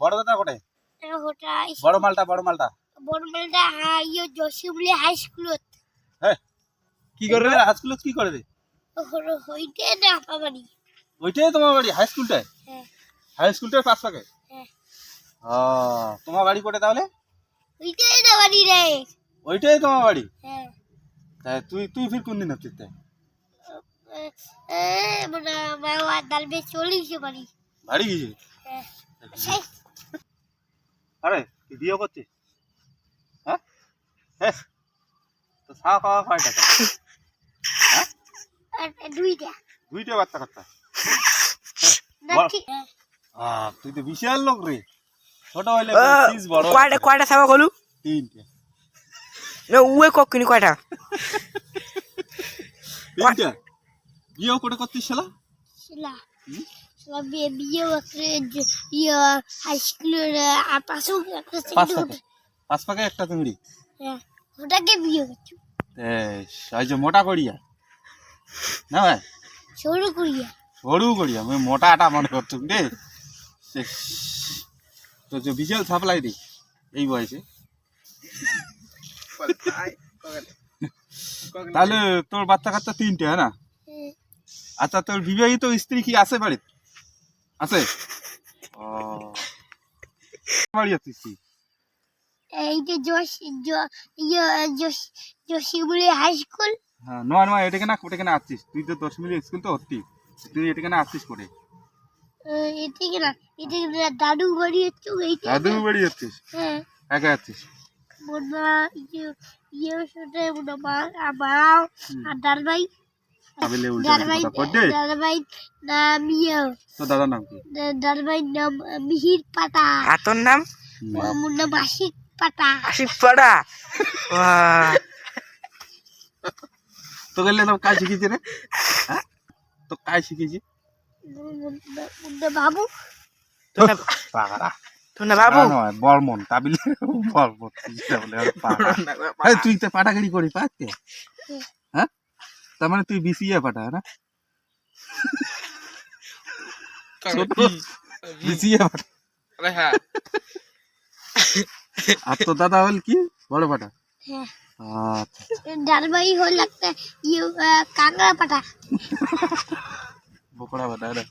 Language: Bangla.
বড় দাদা কোটে বড় মালটা বড় মালটা। বনমালটা ইয়ে জসিমলি হাই স্কুলত হ্যাঁ কি করে রে? হাই স্কুলে কি করে রে? হইতে না পাবানি ওইটাই তোমার বাড়ি হাই স্কুলটায় হ্যাঁ। হাই স্কুলটার পাশ পাকে হ্যাঁ। ও তোমার বাড়ি কোটে তাহলে? হইতে না বাড়ি রে। ওইটাই তোমার বাড়ি? হ্যাঁ। তাই তুই তুই ফির কোন দিন হচ্ছিস তাই? এ মানে মাওয়া দালবে চল্লিশে বাড়ি। বাড়ি গিয়েছিস হ্যাঁ আরে তুই বিয়ে করছিস? হ্যাঁ? হ্যাঁ তো খাওয়া খাওয়া কয় টাকা আর দুইটা। দুইটা বাচ্চা হ্যাঁ। তুই তো বিশাল লোক রে। ছোট হইলে বড় কয়টা কয়টা সাবা গলু তিনটে। না উয়ে কক্ষিনি কয়টা? তিনটে। বিয়েও করে করছিস শালা? শিলা। বিয়ে করে ইয়ে হাই স্কুলের পাশেও একটা পাঁচ পাকে একটা চিংড়ি হ্যাঁ ওটাকে বিয়ে করছ ওই যে মোটা করিয়া না ভাই সরু করিয়া সরু করিয়া আমি মোটাটা মনে করতুম রে তো যে বিশাল সাপ্লাই দি এই বয়সে। তাহলে তোর বাচ্চা কাচ্চা তিনটে হ্যাঁ না? হ্যাঁ। আচ্ছা তোর বিবাহিত স্ত্রী কি আছে বাড়িতে? আছে? ও। বাড়ি আছিস এই যে জোশ ইয়ে হাই স্কুল। হ্যাঁ নয় নয় এটা কেন ওটা কেন আসছিস তুই তো দশ মিনিট স্কুল তো হতি তুই এটা কেন আসছিস করে এদিকে না এদিকে না দাদু বাড়ি হচ্ছে দাদু বাড়ি যাচ্ছিস হ্যাঁ। একা যাচ্ছিস মোনা ইয়ে ইয়ে সাথে মোনা মা আর দারবাই আবেলে উল্টো দারবাই কথা নাম ইয়ে তো দাদার নাম কি? নাম মিহির পাতা আর তোর নাম? মুন্না মাসিক পাতা আশিক পাড়া বাহ, তো গেলে নাম কাজ শিখেছি রে। হ্যাঁ? তো কাজ শিখেছি। বাবু। বর্মন তাবিলে তুই তো পাটাগাড়ি করি পাচ্ছে তার মানে তুই বিসিএ পাটা না? বিসিএ পাটা আর তো দাদা হল কি? বড় পাটা হ্যাঁ। আচ্ছা। দারবাই হল একটা ইয়ে কাঁকড়া পাতা বকড়া পাটা না?